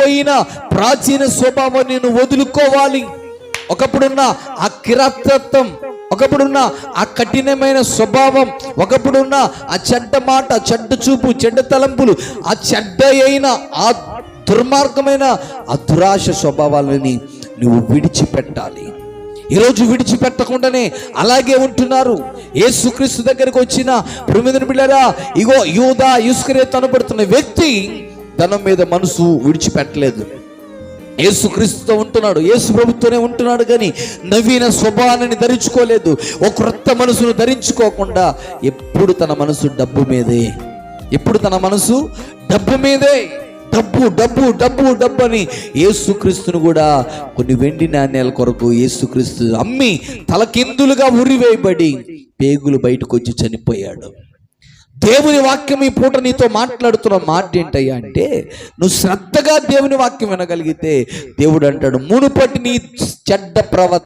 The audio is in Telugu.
చెడిపోయిన ప్రాచీన స్వభావాన్ని నువ్వు వదులుకోవాలి. ఒకప్పుడున్న ఆ కిరాతత్వం ఒకప్పుడున్న ఆ కఠినమైన స్వభావం ఒకప్పుడున్న ఆ చెడ్డ మాట చెడ్డ చూపు చెడ్డ తలంపులు ఆ చెడ్డ అయిన ఆ దుర్మార్గమైన ఆ దురాశ స్వభావాలని నువ్వు విడిచిపెట్టాలి. ఈరోజు విడిచిపెట్టకుండానే అలాగే ఉంటున్నారు. ఏసుక్రీస్తు దగ్గరికి వచ్చిన ప్రమిదిని బిళ్ళరా ఇగో యూదా యుస్కరేత్ తనబడుతున్న వ్యక్తి ధనం మీద మనసు విడిచిపెట్టలేదు. యేసు క్రీస్తుతో ఉంటున్నాడు. యేసు ప్రభుత్వనే ఉంటున్నాడు కానీ నవీన స్వభావాన్ని ధరించుకోలేదు. ఒక క్రొత్త మనసును ధరించుకోకుండా ఎప్పుడు తన మనసు డబ్బు మీదే. ఎప్పుడు తన మనసు డబ్బు మీదే. డబ్బు డబ్బు డబ్బు డబ్బు అని యేసుక్రీస్తును కూడా కొన్ని వెండి నాణ్యాల కొరకు యేసుక్రీస్తు అమ్మి తలకిందులుగా ఉరివేయబడి పేగులు బయటకు వచ్చి చనిపోయాడు. దేవుని వాక్యం ఈ పూట నీతో మాట్లాడుతున్న మాట ఏంటయ్యా అంటే నువ్వు శ్రద్ధగా దేవుని వాక్యం వినగలిగితే దేవుడు అంటాడు మునుపటి నీ చెడ్డ ప్రవర్తన